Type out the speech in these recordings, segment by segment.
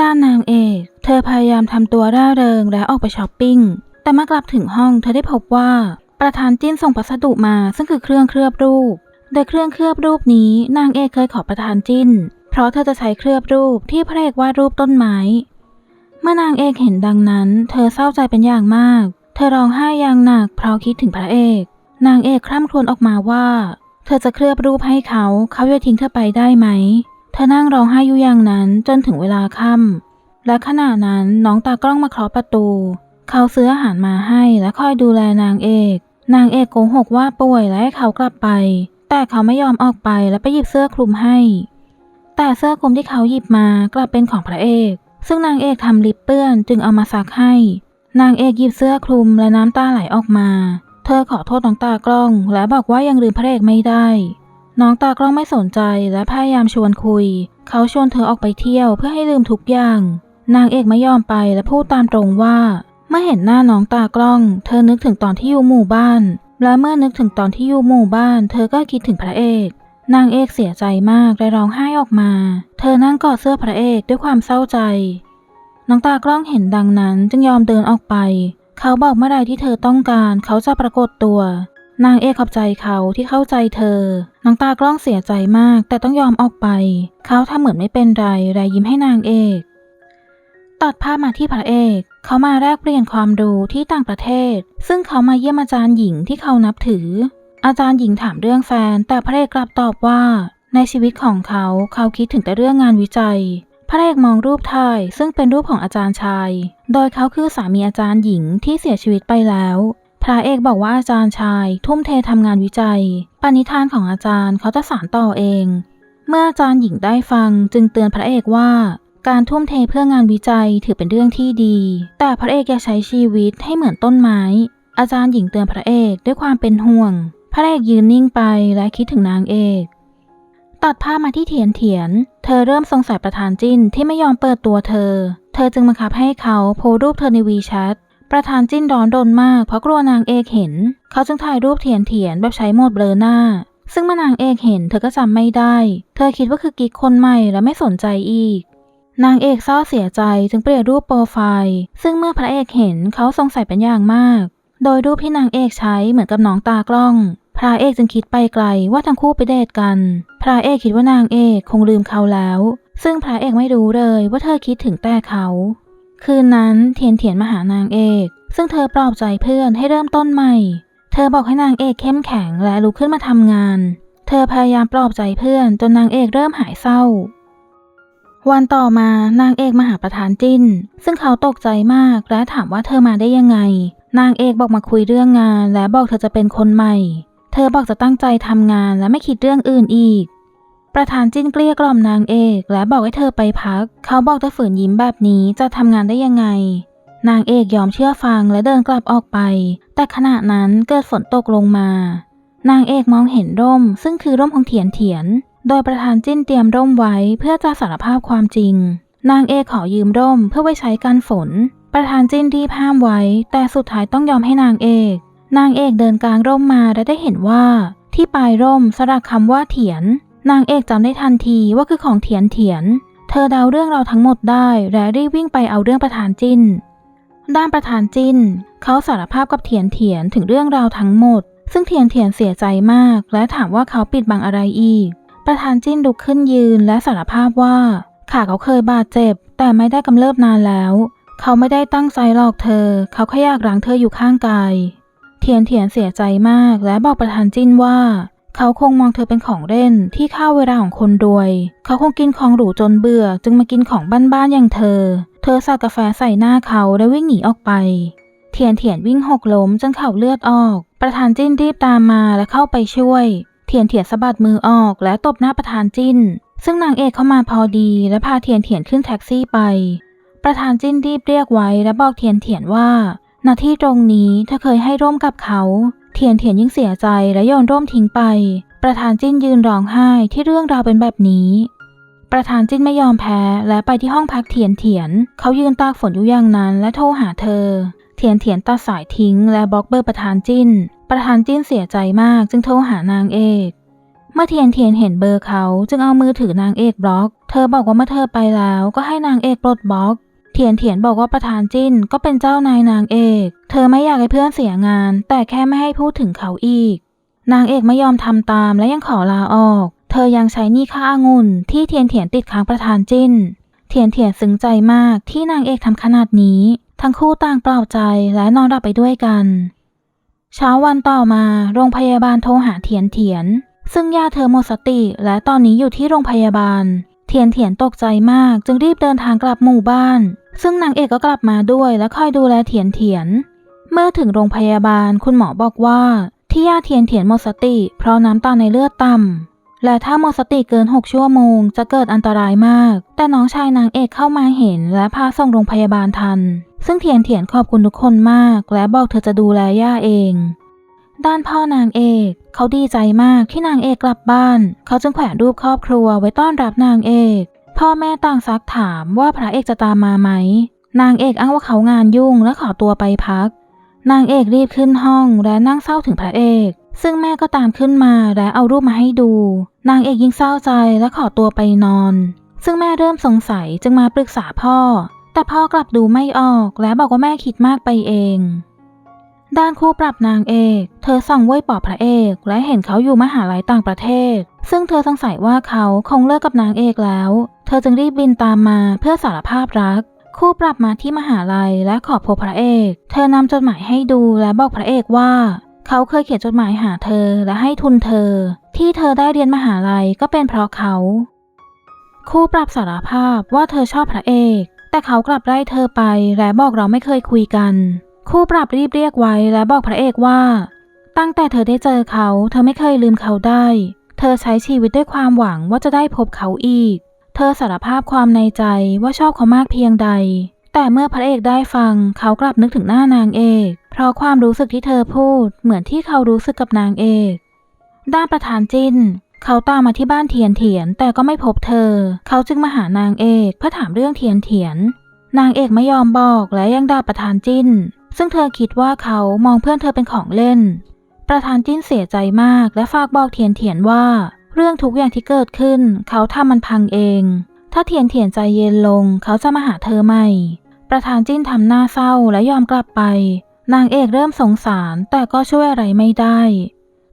ด้านนางเอก เธอพยายามทำตัวร่าเริงและออกไปช้อปปิ้ง แต่เมื่อกลับถึงห้องเธอได้พบว่าประธานจิ้นส่งพัสดุมาซึ่งคือเครื่องเคลือบรูป โดยเครื่องเคลือบรูปนี้นางเอกเคยขอประธานจิ้น เพราะเธอจะใช้เคลือบรูปที่พระเอกวาดรูปต้นไม้ เมื่อนางเอกเห็นดังนั้น เธอเศร้าใจเป็นอย่างมาก เธอร้องไห้อย่างหนักเพราะคิดถึงพระเอก นางเอกคร่ำครวญออกมาว่า เธอจะเคลือบรูปให้เขาเขาจะทิ้งเธอไปได้ไหม เธอนั่งร้องไห้อยู่อย่างนั้นจนถึงเวลาค่ำและขณะนั้นน้องตากล้องมาเคาะประตู เขาซื้ออาหารมาให้และคอยดูแลนางเอก นางเอกโกหกว่าป่วยและให้เขากลับไป แต่เขาไม่ยอมออกไปและไปหยิบเสื้อคลุมให้ แต่เสื้อคลุมที่เขาหยิบมากลับเป็นของพระเอก ซึ่งนางเอกทำลิปเปื้อนจึงเอามาซักให้ นางเอกหยิบเสื้อคลุมและน้ำตาไหลออกมา เธอขอโทษน้องตากล้อง และบอกว่ายังลืมพระเอกไม่ได้ น้องตากล้องไม่สนใจและพยายามชวนคุย เขาชวนเธอออกไปเที่ยวเพื่อให้ลืมทุกอย่าง นางเอกไม่ยอมไปและพูดตามตรงว่า เมื่อเห็นหน้าน้องตากล้อง เธอนึกถึงตอนที่อยู่หมู่บ้าน และเมื่อนึกถึงตอนที่อยู่หมู่บ้าน เธอก็คิดถึงพระเอก นางเอกเสียใจมากและร้องไห้ออกมา เธอนั่งกอดเสื้อพระเอกด้วยความเศร้าใจ น้องตากล้องเห็นดังนั้นจึงยอมเดินออกไป เขาบอกเมื่อไรที่เธอต้องการเขาจะปรากฏตัว นางเอกขอบใจเขาที่เข้าใจเธอ น้องตากล้องเสียใจมากแต่ต้องยอมออกไป เขาทำเหมือนไม่เป็นไรและยิ้มให้นางเอก ตัดภาพมาที่พระเอก เขามาแลกเปลี่ยนความรู้ที่ต่างประเทศ ซึ่งเขามาเยี่ยมอาจารย์หญิงที่เขานับถือ อาจารย์หญิงถามเรื่องแฟน แต่พระเอกกลับตอบว่า ในชีวิตของเขาเขาคิดถึงแต่เรื่องงานวิจัย พระเอกมองรูปถ่ายซึ่งเป็นรูปของอาจารย์ชาย โดยเขาคือสามีอาจารย์หญิงที่เสียชีวิตไปแล้ว พระเอกบอกว่าอาจารย์ชาย ทุ่มเททำงานวิจัย ปณิธานของอาจารย์เขาจะสานต่อเอง เมื่ออาจารย์หญิงได้ฟังจึงเตือนพระเอกว่าการทุ่มเทเพื่องานวิจัยถือเป็นเรื่องที่ดี แต่พระเอกอยากใช้ชีวิตให้เหมือนต้นไม้ อาจารย์หญิงเตือนพระเอกด้วยความเป็นห่วง พระเอกยืนนิ่งไปและคิดถึงนางเอก ตัดภาพมาที่เทียนเถียน เธอเริ่มสงสัยประธานจิ้นที่ไม่ยอมเปิดตัวเธอ เธอจึงบังคับให้เขาโพรูปเธอในวีแชท ประธานจิ้นร้อนรนมากเพราะกลัวนางเอกเห็น เขาจึงถ่ายรูปเทียนเถียนแบบใช้โหมดเบลอหน้า ซึ่งเมื่อนางเอกเห็นเธอก็จำไม่ได้ เธอคิดว่าคือกิ๊กคนใหม่และไม่สนใจอีก นางเอกเศร้าเสียใจจึงเปลี่ยนรูปโปรไฟล์ ซึ่งเมื่อพระเอกเห็นเขาสงสัยเป็นอย่างมาก โดยรูปที่นางเอกใช้เหมือนกับน้องตากล้อง พระเอกจึงคิดไปไกลว่าทั้งคู่ไปเดทกัน พระเอกคิดว่านางเอกคงลืมเขาแล้ว ซึ่งพระเอกไม่รู้เลยว่าเธอคิดถึงแต่เขา คืนนั้นเทียนเถียนมาหานางเอก ซึ่งเธอปลอบใจเพื่อนให้เริ่มต้นใหม่ เธอบอกให้นางเอกเข้มแข็งและลุกขึ้นมาทำงาน เธอพยายามปลอบใจเพื่อนจนนางเอกเริ่มหายเศร้า วันต่อมานางเอกมาหาประธานจิ้น ซึ่งเขาตกใจมากและถามว่าเธอมาได้ยังไง นางเอกบอกมาคุยเรื่องงาน และบอกเธอจะเป็นคนใหม่ เธอบอกจะตั้งใจทำงานและไม่คิดเรื่องอื่นอีก ประธานจิ้นเกลี้ยกล่อมนางเอก และบอกให้เธอไปพัก เขาบอกจะฝืนยิ้มแบบนี้จะทำงานได้ยังไง นางเอกยอมเชื่อฟังและเดินกลับออกไป แต่ขณะนั้นเกิดฝนตกลงมา นางเอกมองเห็นร่ม ซึ่งคือร่มของเถียนเถียน โดยประธานจิ้นเตรียมร่มไว้เพื่อจะสารภาพความจริง นางเอกขอยืมร่มเพื่อไว้ใช้กันฝน ประธานจิ้นรีบห้ามไว้ แต่สุดท้ายต้องยอมให้นางเอก นางเอกเดินกลางร่มมาและได้เห็นว่าที่ปลายร่มสลักคำว่าเถียน นางเอกจำได้ทันทีว่าคือของเถียนเถียน เธอเดาเรื่องเราทั้งหมดได้ และรีบวิ่งไปเอาเรื่องประธานจิน ด้านประธานจิน เขาสารภาพกับเถียนเถียนถึงเรื่องราวทั้งหมด ซึ่งเถียนเถียนเสียใจมาก และถามว่าเขาปิดบังอะไรอีก ประธานจินลุกขึ้นยืนและสารภาพว่าขาเขาเคยบาดเจ็บ แต่ไม่ได้กำเริบนานแล้ว เขาไม่ได้ตั้งใจหลอกเธอ เขาแค่อยากรังเธออยู่ข้างกายเทียนเถียนเสียใจมากและบอกประธานจินว่า เขาคงมองเธอเป็นของเล่นที่ฆ่าเวลาของคนรวย เขาคงกินของหรูจนเบื่อ จึงมากินของบ้านๆอย่างเธอ เธอสาดกาแฟใส่หน้าเขาและวิ่งหนีออกไป เทียนเถียนวิ่งหกล้มจนเข่าเลือดออก ประธานจิ้นรีบตามมาและเข้าไปช่วย เทียนเถียนสะบัดมือออกและตบหน้าประธานจิ้น ซึ่งนางเอกเข้ามาพอดีและพาเทียนเถียนขึ้นแท็กซี่ไป ประธานจิ้นรีบเรียกไว้และบอกเทียนเถียนว่าณที่ตรงนี้เธอเคยให้ร่วมกับเขา เทียนเถียนยิ่งเสียใจและโยนร่มทิ้งไป ประธานจิ้นยืนร้องไห้ที่เรื่องราวเป็นแบบนี้ ประธานจิ้นไม่ยอมแพ้และไปที่ห้องพักเถียนเถียน เขายืนตากฝนอยู่อย่างนั้นและโทรหาเธอ เทียนเถียนตัดสายทิ้งและบล็อกเบอร์ประธานจิ้น ประธานจิ้นเสียใจมากจึงโทรหานางเอกเมื่อเทียนเทียนเห็นเบอร์เขาจึงเอามือถือนางเอกบล็อก เธอบอกว่าเมื่อเธอไปแล้วก็ให้นางเอกปลดบล็อก เทียนเทียนบอกว่าประธานจิ้นก็เป็นเจ้านายนางเอก เธอไม่อยากให้เพื่อนเสียงาน แต่แค่ไม่ให้พูดถึงเขาอีก นางเอกไม่ยอมทำตามและยังขอลาออก เธอยังใช้หนี้ค่าอางุ่นที่เทียนเทียนติดค้างประธานจิ้น เทียนเทียนซึ้งใจมากที่นางเอกทำขนาดนี้ ทั้งคู่ต่างเปล่าใจและนอนหลับไปด้วยกัน เช้าวันต่อมา โรงพยาบาลโทรหาเทียนเทียน ซึ่งญาติเธอหมดสติ และตอนนี้อยู่ที่โรงพยาบาล เทียนเทียนตกใจมากจึงรีบเดินทางกลับหมู่บ้าน ซึ่งนางเอกก็กลับมาด้วยและคอยดูแลเทียนเทียน เมื่อถึงโรงพยาบาลคุณหมอบอกว่าที่ญาเทียนเทียนหมดสติ เพราะน้ำตาลในเลือดต่ำและถ้าหมดสติเกิน 6 ชั่วโมง จะเกิดอันตรายมาก แต่น้องชายนางเอกเข้ามาเห็น และพาส่งโรงพยาบาลทัน ซึ่งเทียนเทียนขอบคุณทุกคนมาก และบอกเธอจะดูแลย่าเองด้านพ่อนางเอก เขาดีใจมากที่นางเอกกลับบ้าน เขาจึงแขวนรูปครอบครัวไว้ต้อนรับนางเอก พ่อแม่ต่างซักถามว่าพระเอกจะตามมาไหม นางเอกอ้างว่าเขางานยุ่งและขอตัวไปพัก นางเอกรีบขึ้นห้องและนั่งเศร้าถึงพระเอก ซึ่งแม่ก็ตามขึ้นมาและเอารูปมาให้ดู นางเอกยิ่งเศร้าใจและขอตัวไปนอน ซึ่งแม่เริ่มสงสัยจึงมาปรึกษาพ่อ แต่พ่อกลับดูไม่ออกและบอกว่าแม่คิดมากไปเอง ด้านคู่ปรับนางเอก เธอส่งเว้ยปอบพระเอก และเห็นเขาอยู่มหาลัยต่างประเทศ ซึ่งเธอสงสัยว่าเขาคงเลิกกับนางเอกแล้ว เธอจึงรีบบินตามมาเพื่อสารภาพรัก คู่ปรับมาที่มหาลัยและขอพบพระเอก เธอนำจดหมายให้ดูและบอกพระเอกว่า เขาเคยเขียนจดหมายหาเธอและให้ทุนเธอ ที่เธอได้เรียนมหาลัยก็เป็นเพราะเขา คู่ปรับสารภาพว่าเธอชอบพระเอก แต่เขากลับไล่เธอไปและบอกเราไม่เคยคุยกัน คู่ปรับรีบเรียกไว้และบอกพระเอกว่า ตั้งแต่เธอได้เจอเขา เธอไม่เคยลืมเขาได้ เธอใช้ชีวิตด้วยความหวังว่าจะได้พบเขาอีก เธอสารภาพความในใจว่าชอบเขามากเพียงใด แต่เมื่อพระเอกได้ฟังเขากลับนึกถึงหน้านางเอก เพราะความรู้สึกที่เธอพูดเหมือนที่เขารู้สึกกับนางเอก ด้านประธานจินเขาตามมาที่บ้านเทียนเถียนแต่ก็ไม่พบเธอ เขาจึงมาหานางเอกเพื่อถามเรื่องเทียนเถียน นางเอกไม่ยอมบอกและยังด่าประธานจิ้น ซึ่งเธอคิดว่าเขามองเพื่อนเธอเป็นของเล่น ประธานจิ้นเสียใจมากและฝากบอกเทียนเถียนว่า เรื่องทุกอย่างที่เกิดขึ้น เขาทำมันพังเอง ถ้าเทียนเถียนใจเย็นลง เขาจะมาหาเธอใหม่ ประธานจิ้นทำหน้าเศร้าและยอมกลับไป นางเอกเริ่มสงสารแต่ก็ช่วยอะไรไม่ได้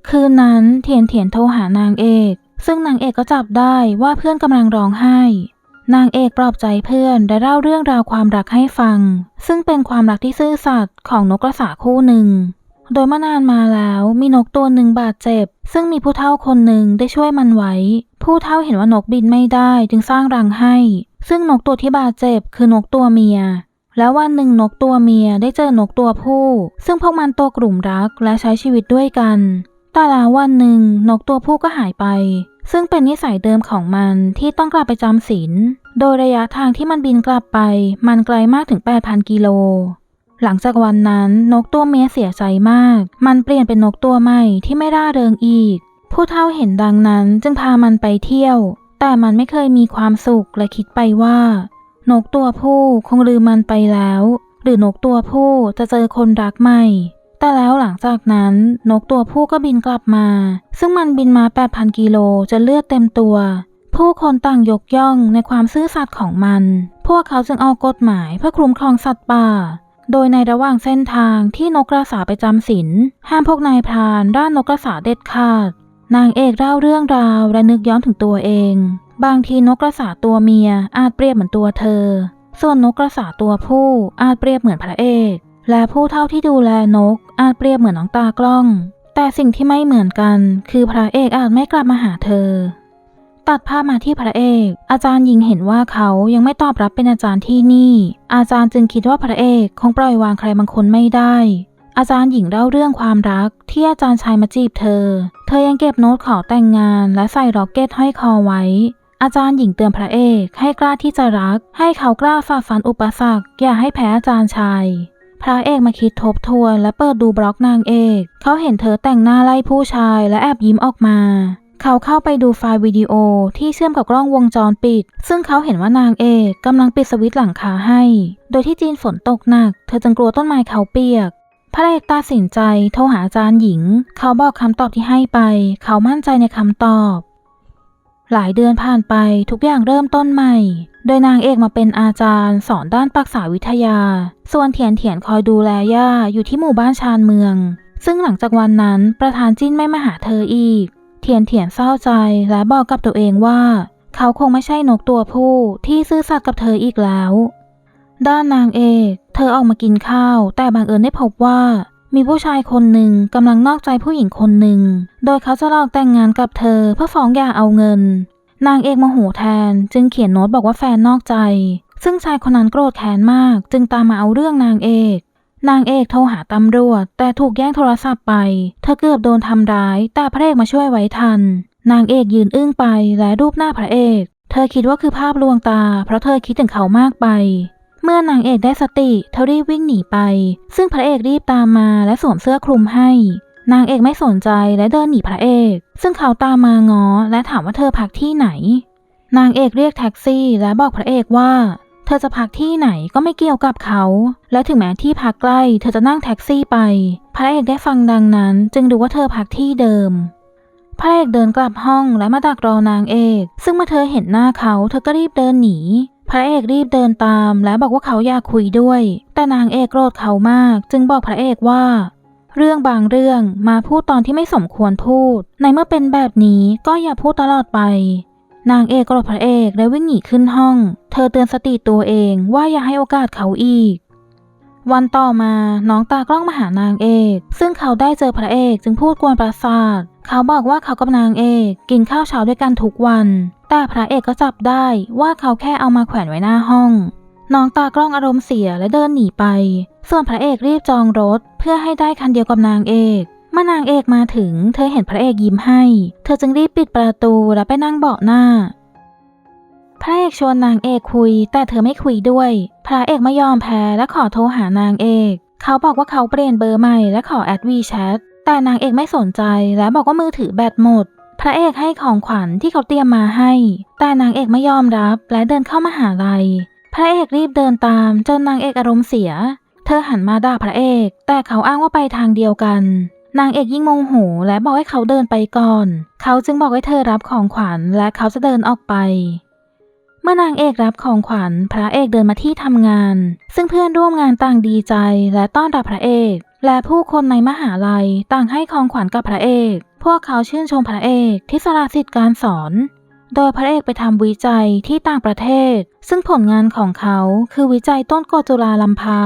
คืนนั้นเทียนเถียนโทรหานางเอก ซึ่งนางเอกก็จับได้ว่าเพื่อนกำลังร้องไห้ นางเอกปลอบใจเพื่อนและเล่าเรื่องราวความรักให้ฟัง ซึ่งเป็นความรักที่ซื่อสัตย์ของนกกระสาคู่หนึ่ง โดยเมื่อนานมาแล้วมีนกตัวหนึ่งบาดเจ็บ ซึ่งมีผู้เฒ่าคนหนึ่งได้ช่วยมันไว้ ผู้เฒ่าเห็นว่านกบินไม่ได้จึงสร้างรังให้ ซึ่งนกตัวที่บาดเจ็บคือนกตัวเมีย แล้ววันหนึ่งนกตัวเมียได้เจอนกตัวผู้ ซึ่งพวกมันตัวกลุ่มรักและใช้ชีวิตด้วยกัน แต่แล้ววันหนึ่งนกตัวผู้ก็หายไป ซึ่งเป็นนิสัยเดิมของมันที่ต้องกลับไปจำศีลโดยระยะทางที่มันบินกลับไป มันไกลมากถึง 8,000 กิโล หลังจากวันนั้นนกตัวเมียเสียใจมาก มันเปลี่ยนเป็นนกตัวใหม่ที่ไม่ร่าเริงอีก ผู้เฒ่าเห็นดังนั้นจึงพามันไปเที่ยว แต่มันไม่เคยมีความสุขและคิดไปว่า นกตัวผู้คงลืมมันไปแล้ว หรือนกตัวผู้จะเจอคนรักใหม่ แต่แล้วหลังจากนั้นนกตัวผู้ก็บินกลับมา ซึ่งมันบินมา 8,000 กิโลจนเลือดเต็มตัว ผู้คนต่างยกย่องในความซื่อสัตย์ของมัน พวกเขาจึงเอากฎหมายเพื่อคุ้มครองสัตว์ป่า โดยในระหว่างเส้นทางที่นกกระสาไปจำศีลห้ามพวกนายพรานด้านนกกระสาเด็ดขาด นางเอกเล่าเรื่องราวและนึกย้อนถึงตัวเอง บางทีนกกระสาตัวเมียอาจเปรียบเหมือนตัวเธอ ส่วนนกกระสาตัวผู้อาจเปรียบเหมือนพระเอก และผู้เท่าที่ดูแลนกอาจเปรียบเหมือนน้องตากล้อง แต่สิ่งที่ไม่เหมือนกัน คือพระเอกอาจไม่กลับมาหาเธอ ตัดภาพมาที่พระเอก อาจารย์หญิงเห็นว่าเขายังไม่ตอบรับเป็นอาจารย์ที่นี่ อาจารย์จึงคิดว่าพระเอกคงปล่อยวางใครบางคนไม่ได้ อาจารย์หญิงเล่าเรื่องความรักที่อาจารย์ชายมาจีบเธอ เธอยังเก็บโน้ตขอแต่งงานและใส่ร็อกเก็ตห้อยคอไว้อาจารย์หญิงเตือนพระเอกให้กล้าที่จะรัก ให้เขากล้าฝ่าฟันอุปสรรค อย่าให้แพ้อาจารย์ชาย พระเอกมาคิดทบทวนและเปิดดูบล็อกนางเอก เขาเห็นเธอแต่งหน้าไล่ผู้ชายและแอบยิ้มออกมา เขาเข้าไปดูไฟล์วิดีโอที่เชื่อมกับกล้องวงจรปิด ซึ่งเขาเห็นว่านางเอกกำลังปิดสวิตช์หลังคาให้ โดยที่จีนฝนตกหนัก เธอจึงกลัวต้นไม้เขาเปียกพระเอกตัดสินใจโทรหาอาจารย์หญิง เขาบอกคำตอบที่ให้ไป เขามั่นใจในคำตอบ หลายเดือนผ่านไปทุกอย่างเริ่มต้นใหม่ โดยนางเอกมาเป็นอาจารย์สอนด้านปรักษาวิทยา ส่วนเถียนเถียนคอยดูแลย่าอยู่ที่หมู่บ้านชานเมือง ซึ่งหลังจากวันนั้นประธานจิ้นไม่มาหาเธออีกเทียนเถียนเศร้าใจและบอกกับตัวเองว่า เขาคงไม่ใช่นกตัวผู้ที่ซื่อสัตย์กับเธออีกแล้ว ด้านนางเอก เธอออกมากินข้าว แต่บังเอิญได้พบว่า มีผู้ชายคนหนึ่งกำลังนอกใจผู้หญิงคนหนึ่ง โดยเขาจะหลอกแต่งงานกับเธอเพื่อฟ้องหย่าเอาเงิน นางเอกโมโหแทนจึงเขียนโน้ตบอกว่าแฟนนอกใจ ซึ่งชายคนนั้นโกรธแค้นมาก จึงตามมาเอาเรื่องนางเอก นางเอกโทรหาตำรวจ แต่ถูกแย่งโทรศัพท์ไป เธอเกือบโดนทำร้าย แต่พระเอกมาช่วยไว้ทัน นางเอกยืนอึ้งไปและรูปหน้าพระเอก เธอคิดว่าคือภาพลวงตา เพราะเธอคิดถึงเขามากไป เมื่อนางเอกได้สติเธอรีบวิ่งหนีไป ซึ่งพระเอกรีบตามมาและสวมเสื้อคลุมให้ นางเอกไม่สนใจและเดินหนีพระเอก ซึ่งเขาตามมางอและถามว่าเธอพักที่ไหน นางเอกเรียกแท็กซี่และบอกพระเอกว่า เธอจะพักที่ไหนก็ไม่เกี่ยวกับเขา และถึงแม้ที่พักใกล้ เธอจะนั่งแท็กซี่ไป พระเอกได้ฟังดังนั้น จึงรู้ว่าเธอพักที่เดิมพระเอกเดินกลับห้องและมาดักรอนางเอก ซึ่งเมื่อเธอเห็นหน้าเขา เธอก็รีบเดินหนี พระเอกรีบเดินตามและบอกว่าเขาอยากคุยด้วย แต่นางเอกโกรธเขามาก จึงบอกพระเอกว่า เรื่องบางเรื่องมาพูดตอนที่ไม่สมควรพูด ในเมื่อเป็นแบบนี้ก็อย่าพูดตลอดไป นางเอกโกรธพระเอกและวิ่งหนีขึ้นห้อง เธอเตือนสติตัวเองว่าอย่าให้โอกาสเขาอีก วันต่อมาน้องตากล้องมาหานางเอก ซึ่งเขาได้เจอพระเอกจึงพูดกวนประสาท เขาบอกว่าเขากับนางเอกกินข้าวเช้าด้วยกันทุกวัน แต่พระเอกก็จับได้ว่าเขาแค่เอามาแขวนไว้หน้าห้อง น้องตากล้องอารมณ์เสียและเดินหนีไป ส่วนพระเอกรีบจองรถ เพื่อให้ได้คันเดียวกับนางเอกเมื่อนางเอกมาถึง เธอเห็นพระเอกยิ้มให้ เธอจึงรีบปิดประตูและไปนั่งเบาะหน้า พระเอกชวนนางเอกคุย แต่เธอไม่คุยด้วย พระเอกไม่ยอมแพ้และขอโทรหานางเอก เขาบอกว่าเขาเปลี่ยนเบอร์ใหม่และขอแอดวีแชทแต่นางเอกไม่สนใจและบอกว่ามือถือแบตหมด พระเอกให้ของขวัญที่เขาเตรียมมาให้ แต่นางเอกไม่ยอมรับและเดินเข้ามาหาลัย พระเอกรีบเดินตามจนนางเอกอารมณ์เสีย เธอหันมาด่าพระเอก แต่เขาอ้างว่าไปทางเดียวกัน นางเอกยิ่งโมโหและบอกให้เขาเดินไปก่อน เขาจึงบอกให้เธอรับของขวัญและเขาจะเดินออกไป เมื่อนางเอกรับของขวัญ พระเอกเดินมาที่ทำงาน ซึ่งเพื่อนร่วมงานต่างดีใจและต้อนรับพระเอก และผู้คนในมหาลัยต่างให้ของขวัญกับพระเอก พวกเขาชื่นชมพระเอกที่สละสิทธิ์การสอน โดยพระเอกไปทำวิจัยที่ต่างประเทศ ซึ่งผลงานของเขาคือวิจัยต้นกจุลาลัมพา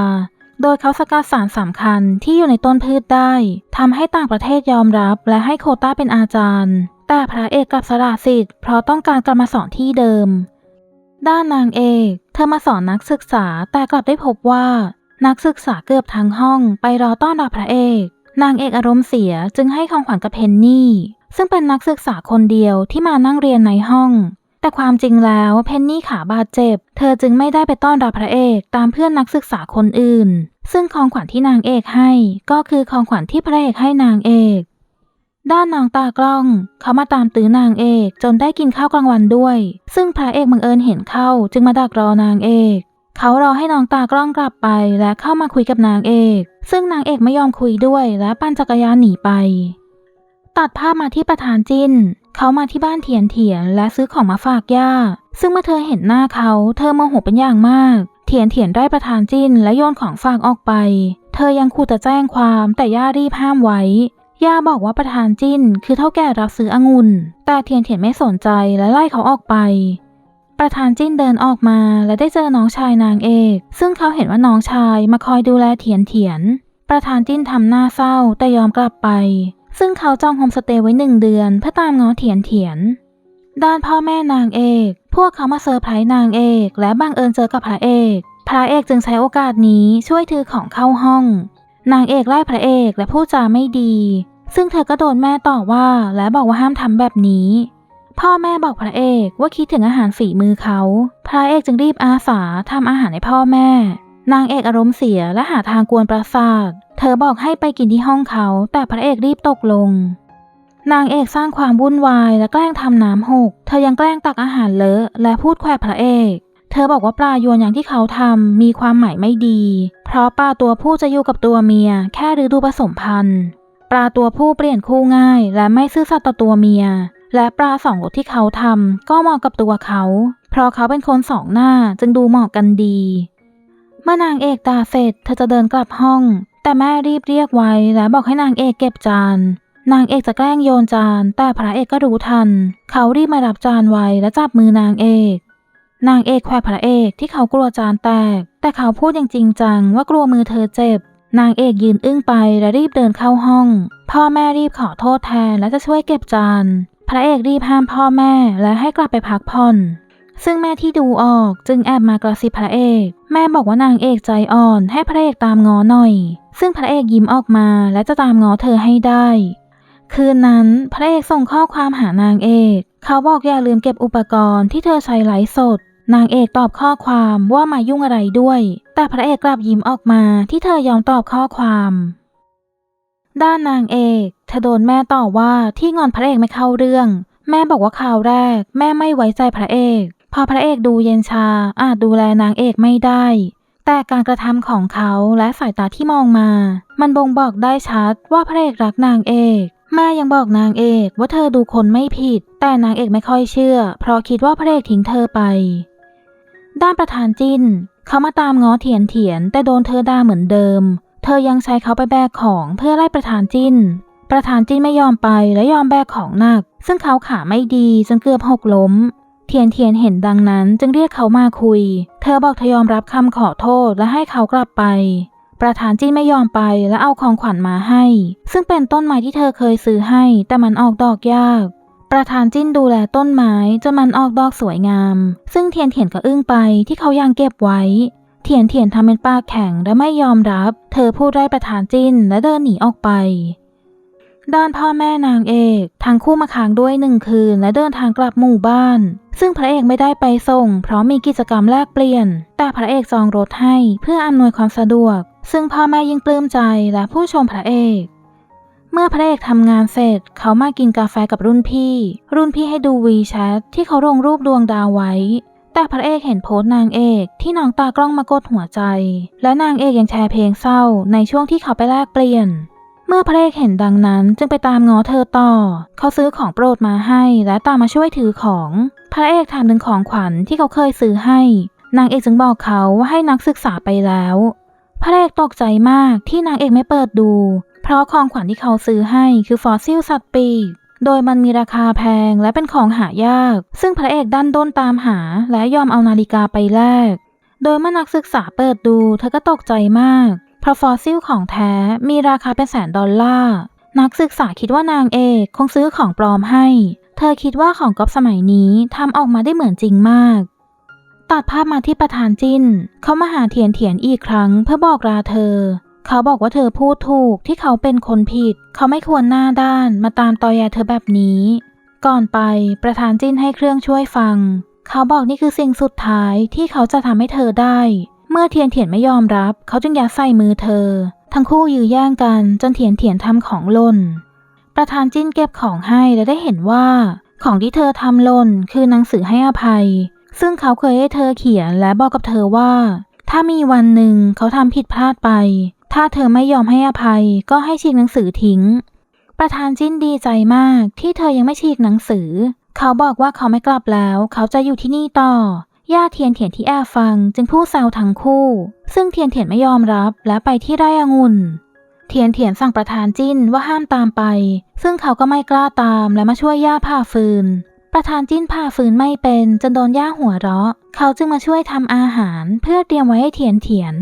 โดยเขาสกัดสารสำคัญที่อยู่ในต้นพืชได้ทำให้ต่างประเทศยอมรับ และให้โคต้าเป็นอาจารย์ แต่พระเอกกลับสละสิทธิ์เพราะต้องการกลับมาสอนที่เดิม ด้านนางเอกเธอมาสอนนักศึกษาแต่กลับได้พบว่า นักศึกษาเกือบทั้งห้องไปรอต้อนรับพระเอก นางเอกอารมณ์เสียจึงให้ของขวัญกับเพนนี่ ซึ่งเป็นนักศึกษาคนเดียวที่มานั่งเรียนในห้อง แต่ความจริงแล้วเพนนี่ขาบาดเจ็บ เธอจึงไม่ได้ไปต้อนรับพระเอกตามเพื่อนนักศึกษาคนอื่น ซึ่งของขวัญที่นางเอกให้ ก็คือของขวัญที่พระเอกให้นางเอก ด้านน้องตากล้อง เขามาตามตื้อนางเอก จนได้กินข้าวกลางวันด้วย ซึ่งพระเอกบังเอิญเห็นเข้า จึงมาดักรอนางเอก เขารอให้น้องตากล้องกลับไปและเข้ามาคุยกับนางเอก ซึ่งนางเอกไม่ยอมคุยด้วยและปั่นจักรยานหนีไป ตัดภาพมาที่ประธานจินเขามาที่บ้านเถียนเถียนและซื้อของมาฝากย่า ซึ่งเมื่อเธอเห็นหน้าเขา เธอโมโหเป็นอย่างมาก เถียนเถียนได้ประธานจินและโยนของฝากออกไป เธอยังขู่จะแจ้งความแต่ย่ารีบห้ามไว้ ย่าบอกว่าประธานจิ้นคือเท่าแก่รับซื้อองุ่น แต่เทียนเถียนไม่สนใจและไล่เขาออกไป ประธานจิ้นเดินออกมาและได้เจอน้องชายนางเอก ซึ่งเขาเห็นว่าน้องชายมาคอยดูแลเถียนเถียน ประธานจิ้นทำหน้าเศร้าแต่ยอมกลับไป ซึ่งเขาจองโฮมสเตย์ไว้หนึ่งเดือนเพื่อตามง้อเถียนเถียน ด้านพ่อแม่นางเอก พวกเขามาเซอร์ไพรส์นางเอก และบังเอิญเจอกับพระเอก พระเอกจึงใช้โอกาสนี้ช่วยถือของเข้าห้อง นางเอกไล่พระเอกและพูดจาไม่ดี ซึ่งเธอก็โดนแม่ต่อว่าและบอกว่าห้ามทำแบบนี้ พ่อแม่บอกพระเอกว่าคิดถึงอาหารฝีมือเขา พระเอกจึงรีบอาสาทำอาหารให้พ่อแม่ นางเอกอารมณ์เสียและหาทางกวนประสาท เธอบอกให้ไปกินที่ห้องเขา แต่พระเอกรีบตกลง นางเอกสร้างความวุ่นวายและแกล้งทำน้ำหก เธอยังแกล้งตักอาหารเลอะและพูดแขวะพระเอก เธอบอกว่าปลายวนอย่างที่เขาทำมีความหมายไม่ดี เพราะปลาตัวผู้จะอยู่กับตัวเมีย แค่ฤดูผสมพันธุ์ ปลาตัวผู้เปลี่ยนคู่ง่าย และไม่ซื่อสัตย์ต่อตัวเมีย และปลาสองรสที่เขาทำก็เหมาะกับตัวเขา เพราะเขาเป็นคนสองหน้าจึงดูเหมาะกันดีเมื่อนางเอกด่าเสร็จเธอจะเดินกลับห้อง แต่แม่รีบเรียกไว้และบอกให้นางเอกเก็บจานนางเอกจะแกล้งโยนจาน แต่พระเอกก็รู้ทัน เขารีบมารับจานไว้และจับมือนางเอก นางเอกแขวพระเอกที่เขากลัวจานแตก แต่เขาพูดอย่างจริงจังว่ากลัวมือเธอเจ็บ นางเอกยืนอึ้งไปและรีบเดินเข้าห้อง พ่อแม่รีบขอโทษแทนและจะช่วยเก็บจาน พระเอกรีบห้ามพ่อแม่และให้กลับไปพักผ่อน ซึ่งแม่ที่ดูออกจึงแอบมากระซิบพระเอก แม่บอกว่านางเอกใจอ่อนให้พระเอกตามง้อหน่อย ซึ่งพระเอกยิ้มออกมาและจะตามง้อเธอให้ได้ คืนนั้นพระเอกส่งข้อความหานางเอก เขาบอกอย่าลืมเก็บอุปกรณ์ที่เธอใช้ไลฟ์สด นางเอกตอบข้อความว่ามายุ่งอะไรด้วย แต่พระเอกกลับยิ้มออกมาที่เธอยอมตอบข้อความ ด้านนางเอกเธอโดนแม่ต่อว่าที่งอนพระเอกไม่เข้าเรื่อง แม่บอกว่าข่าวแรก แม่ไม่ไว้ใจพระเอก พอพระเอกดูเย็นชาอาจดูแลนางเอกไม่ได้ แต่การกระทำของเขาและสายตาที่มองมา มันบ่งบอกได้ชัดว่าพระเอกรักนางเอกแม่ยังบอกนางเอกว่าเธอดูคนไม่ผิด แต่นางเอกไม่ค่อยเชื่อ เพราะคิดว่าพระเอกทิ้งเธอไป ด้านประธานจิ้น เขามาตามง้อเถียนเถียน แต่โดนเธอด่าเหมือนเดิม เธอยังใช้เขาไปแบกของเพื่อไล่ประธานจิ้น ประธานจิ้นไม่ยอมไปและยอมแบกของหนัก ซึ่งเขาขาไม่ดีจนเกือบหกล้ม เทียนเทียนเห็นดังนั้นจึงเรียกเขามาคุย เธอบอกเธอยอมรับคำขอโทษและให้เขากลับไป ประธานจิ้นไม่ยอมไปและเอาของขวัญมาให้ ซึ่งเป็นต้นไม้ที่เธอเคยซื้อให้ แต่มันออกดอกยาก ประธานจิ้นดูแลต้นไม้จนมันออกดอกสวยงาม ซึ่งเทียนเทียนก็อึ้งไปที่เขายังเก็บไว้ เทียนเทียนทำเป็นปากแข็งและไม่ยอมรับ เธอพูดไล่ประธานจิ้นและเดินหนีออกไปด้านพ่อแม่นางเอกทั้งคู่มาค้างด้วยหนึ่งคืนและเดินทางกลับหมู่บ้าน ซึ่งพระเอกไม่ได้ไปส่ง เพราะมีกิจกรรมแลกเปลี่ยน แต่พระเอกจองรถให้เพื่ออำนวยความสะดวก ซึ่งพ่อแม่ยิ่งปลื้มใจและผู้ชมพระเอก มื่อพระเอกทำงานเสร็จ เขามากินกาแฟกับรุ่นพี่ รุ่นพี่ให้ดูวีแชทที่เขาลงรูปดวงดาวไว้ แต่พระเอกเห็นโพสต์นางเอกที่น้องตากล้องมากดหัวใจ และนางเอกยังแชร์เพลงเศร้าในช่วงที่เขาไปแลกเปลี่ยน เมื่อพระเอกเห็นดังนั้นจึงไปตามง้อเธอต่อ เขาซื้อของโปรดมาให้และตามมาช่วยถือของ พระเอกถามถึงของขวัญที่เขาเคยซื้อให้ นางเอกจึงบอกเขาว่าให้นักศึกษาไปแล้วพระเอกตกใจมากที่นางเอกไม่เปิดดู เพราะของขวัญที่เขาซื้อให้คือฟอสซิลสัตว์ปีกโดยมันมีราคาแพงและเป็นของหายาก ซึ่งพระเอกดันด้นตามหาและยอมเอานาฬิกาไปแลก โดยเมื่อนักศึกษาเปิดดูเธอก็ตกใจมาก เพราะฟอสซิลของแท้มีราคาเป็นแสนดอลลาร์ นักศึกษาคิดว่านางเอกคงซื้อของปลอมให้ เธอคิดว่าของก๊อปสมัยนี้ทำออกมาได้เหมือนจริงมาก ตัดภาพมาที่ประธานจินเขามาหาเทียนเทียนอีกครั้งเพื่อบอกลาเธอ เขาบอกว่าเธอพูดถูกที่เขาเป็นคนผิด เขาไม่ควรหน้าด้านมาตามตอแยเธอแบบนี้ ก่อนไปประธานจิ้นให้เครื่องช่วยฟัง เขาบอกนี่คือสิ่งสุดท้ายที่เขาจะทำให้เธอได้ เมื่อเทียนเทียนไม่ยอมรับ เขาจึงยัดใส่มือเธอ ทั้งคู่ยื้อแย่งกันจนเทียนเทียนทำของล่น ประธานจิ้นเก็บของให้และได้เห็นว่า ของที่เธอทำล่นคือหนังสือให้อภัย ซึ่งเขาเคยให้เธอเขียนและบอกกับเธอว่า ถ้ามีวันหนึ่งเขาทำผิดพลาดไป ถ้าเธอไม่ยอมให้อภัยก็ให้ฉีกหนังสือทิ้ง ประธานจิ้นดีใจมากที่เธอยังไม่ฉีกหนังสือ เขาบอกว่าเขาไม่กลับแล้ว เขาจะอยู่ที่นี่ต่อย่าเทียนเถียนที่แอบฟังจึงพูดแซวทั้งคู่ ซึ่งเทียนเถียนไม่ยอมรับและไปที่ไร่องุ่น เทียนเถียนสั่งประธานจิ้นว่าห้ามตามไป ซึ่งเขาก็ไม่กล้าตามและมาช่วยย่าผ่าฟืน ประธานจิ้นผ่าฟืนไม่เป็นจนโดนย่าหัวเราะ เขาจึงมาช่วยทำอาหารเพื่อเตรียมไว้ให้เทียนเถียน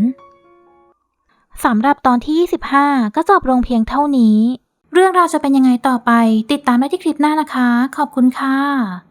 สำหรับตอนที่ 25 ก็จบลงเพียงเท่านี้ เรื่องราวจะเป็นยังไงต่อไป ติดตามได้ที่คลิปหน้านะคะ ขอบคุณค่ะ